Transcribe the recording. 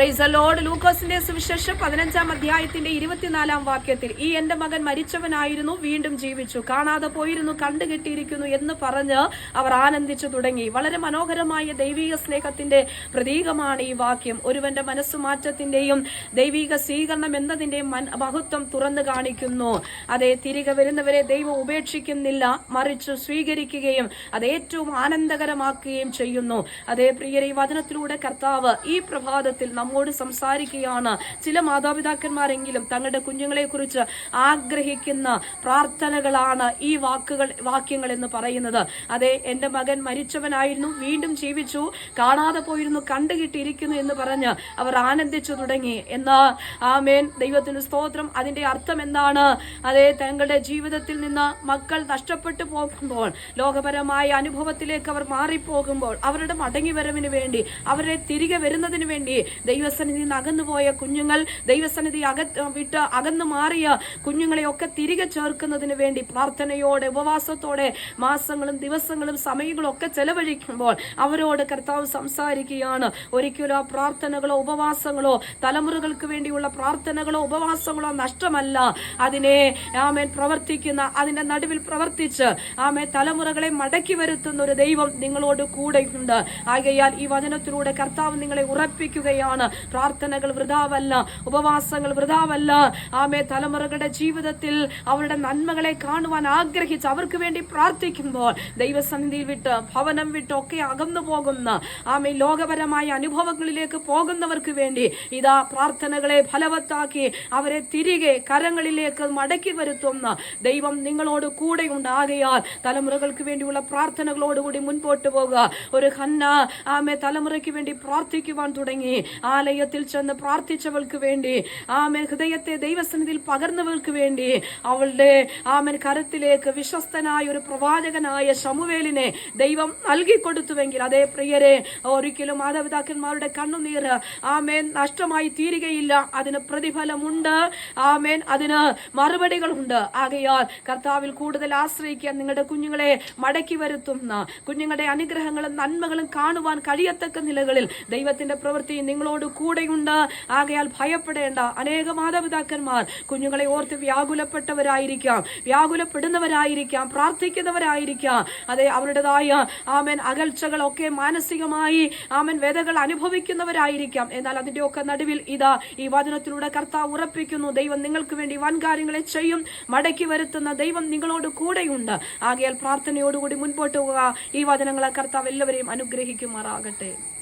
Price load ലൂക്കോസിന്റെ സുവിശേഷം പതിനഞ്ചാം അധ്യായത്തിന്റെ ഇരുപത്തിനാലാം വാക്യത്തിൽ ഈ എന്റെ മകൻ മരിച്ചവനായിരുന്നു വീണ്ടും ജീവിച്ചു. കാണാതെ പോയിരുന്നു കണ്ടുകെട്ടിയിരിക്കുന്നു എന്ന് പറഞ്ഞ് അവർ ആനന്ദിച്ചു തുടങ്ങി. വളരെ മനോഹരമായ ദൈവിക സ്നേഹത്തിന്റെ പ്രതീകമാണ് ഈ വാക്യം. ഒരുവന്റെ മനസ്സുമാറ്റത്തിന്റെയും ദൈവിക സ്വീകരണം എന്നതിന്റെയും മഹത്വം തുറന്നു കാണിക്കുന്നു. അതെ തിരികെ വരുന്നവരെ ദൈവം ഉപേക്ഷിക്കുന്നില്ല മറിച്ച് സ്വീകരിക്കുകയും അത് ഏറ്റവും ആനന്ദകരമാക്കുകയും ചെയ്യുന്നു. അതേ പ്രിയരെ ഈ വചനത്തിലൂടെ കർത്താവ് ഈ പ്രഭാതത്തിൽ നമ്മോട് സംസാരിക്കുകയാണ്. ചില മാതാപിതാക്കന്മാരെങ്കിലും തങ്ങളുടെ കുഞ്ഞുങ്ങളെ കുറിച്ച് ആഗ്രഹിക്കുന്ന പ്രാർത്ഥനകളാണ് ഈ വാക്കുകൾ വാക്യങ്ങൾ എന്ന് പറയുന്നത്. അതെ എന്റെ മകൻ മരിച്ചവനായിരുന്നു വീണ്ടും ജീവിച്ചു കാണാതെ പോയിരുന്നു കണ്ടുകിട്ടിയിരിക്കുന്നു എന്ന് പറഞ്ഞ് അവർ ആനന്ദിച്ചു തുടങ്ങി. എന്നാ ആമേൻ. ദൈവത്തിന് സ്തോത്രം. അതിന്റെ അർത്ഥം എന്താണ്? അതെ തങ്ങളുടെ ജീവിതത്തിൽ നിന്ന് മക്കൾ നഷ്ടപ്പെട്ടു പോകുമ്പോൾ ലോകപരമായ അനുഭവത്തിലേക്ക് അവർ മാറിപ്പോകുമ്പോൾ അവരുടെ മടങ്ങിവരവിന് വേണ്ടി അവരെ തിരികെ വരുന്നതിന് വേണ്ടി ദൈവസന്നിധി നിന്ന് അകന്നുപോയ കുഞ്ഞുങ്ങൾ ദൈവസന്നിധി അക വിട്ട് അകന്നു മാറിയ കുഞ്ഞുങ്ങളെയൊക്കെ തിരികെ ചേർക്കുന്നതിന് വേണ്ടി പ്രാർത്ഥനയോടെ ഉപവാസത്തോടെ മാസങ്ങളും ദിവസങ്ങളും സമയങ്ങളും ഒക്കെ ചെലവഴിക്കുമ്പോൾ അവരോട് കർത്താവ് സംസാരിക്കുകയാണ്. ഒരിക്കലും ആ പ്രാർത്ഥനകളോ ഉപവാസങ്ങളോ തലമുറകൾക്ക് വേണ്ടിയുള്ള പ്രാർത്ഥനകളോ ഉപവാസങ്ങളോ നഷ്ടമല്ല. അതിനെ ആമേൻ പ്രവർത്തിക്കുന്ന അതിന്റെ നടുവിൽ പ്രവർത്തിച്ച് ആമേ തലമുറകളെ മടക്കി വരുത്തുന്ന ഒരു ദൈവം നിങ്ങളോട് കൂടെയുണ്ട്. ആകയാൽ ഈ വചനത്തിലൂടെ കർത്താവ് നിങ്ങളെ ഉറപ്പിക്കുകയാണ്. പ്രാർത്ഥനകൾ വൃതാവല്ല ഉപവാസങ്ങൾ വൃതാവല്ല. ആമേ തലമുറകളുടെ ജീവിതത്തിൽ അവരുടെ നന്മകളെ കാണുവാൻ ആഗ്രഹിച്ച് അവർക്ക് വേണ്ടി പ്രാർത്ഥിക്കുമ്പോൾ ദൈവസന്നിധിയിൽ വിട്ട് ഭവനം വിട്ട് ഒക്കെ അകന്നു പോകുന്ന ആമേ ലോകപരമായ അനുഭവങ്ങളിലേക്ക് പോകുന്നവർക്ക് വേണ്ടി ഇതാ പ്രാർത്ഥനകളെ ഫലവത്താക്കി അവരെ തിരികെ കരങ്ങളിലേക്ക് മടക്കി വരുത്തുന്ന ദൈവം നിങ്ങളോട് കൂടെ ഉണ്ടാകയാൽ തലമുറകൾക്ക് വേണ്ടിയുള്ള പ്രാർത്ഥനകളോടുകൂടി മുൻപോട്ട് പോകുക ഒരു ഹന്ന ആമെ തലമുറയ്ക്ക് വേണ്ടി പ്രാർത്ഥിക്കുവാൻ തുടങ്ങി. ആലയത്തിൽ ചെന്ന് പ്രാർത്ഥിച്ചവൾക്ക് വേണ്ടി ആമൻ ഹൃദയത്തെ ദൈവസന്നിധിയിൽ പകർന്നവൾക്ക് വേണ്ടി അവളുടെ ആമൻ കരത്തിലേക്ക് വിശ്വസ്തനായ ഒരു പ്രവാചകനായ ശമുവേലിനെ ദൈവം നൽകി കൊടുത്തുവെങ്കിൽ അതേ പ്രിയരെ ഒരിക്കലും മാതാപിതാക്കന്മാരുടെ കണ്ണുനീർ ആമേൻ നഷ്ടമായി തീരുകയില്ല. അതിന് പ്രതിഫലമുണ്ട്. ആമേൻ അതിന് മറുപടികളുണ്ട്. ആകയാൽ കർത്താവിൽ കൂടുതൽ ആശ്രയിക്കാൻ നിങ്ങളുടെ കുഞ്ഞുങ്ങളെ മടക്കി വരുത്തുന്ന കുഞ്ഞുങ്ങളുടെ അനുഗ്രഹങ്ങളും നന്മകളും കാണുവാൻ കഴിയത്തക്ക നിലകളിൽ ദൈവത്തിന്റെ പ്രവൃത്തി നിങ്ങളോട് കൂടെയുണ്ട്. ആകയാൽ ഭയപ്പെടേണ്ട അനേക മാതാപിതാക്കന്മാർ കുഞ്ഞുങ്ങളെ ഓർത്ത് വ്യാകുലപ്പെട്ടവരായിരിക്കാം. വ്യാകുലപ്പെടുന്നവരായിരിക്കാം. പ്രാർത്ഥിക്കുന്നവരായിരിക്കാം. അതെ അവരുടേതായ ആമൻ അകൽച്ചകളൊക്കെ മാനസികമായി ആമൻ വേദകൾ അനുഭവിക്കുന്നവരായിരിക്കാം. എന്നാൽ അതിന്റെ ഒക്കെ നടുവിൽ ഇതാ ഈ വചനത്തിലൂടെ കർത്താവ് ഉറപ്പിക്കുന്നു. ദൈവം നിങ്ങൾക്ക് വേണ്ടി വൻ കാര്യങ്ങളെ ചെയ്യും. മടക്കി വരുത്തുന്ന ദൈവം നിങ്ങളോട് കൂടെയുണ്ട്. ആകയാൽ പ്രാർത്ഥനയോടുകൂടി മുൻപോട്ട് പോകുക ഈ വചനങ്ങളെ കർത്താവ് എല്ലാവരെയും അനുഗ്രഹിക്കുമാറാകട്ടെ.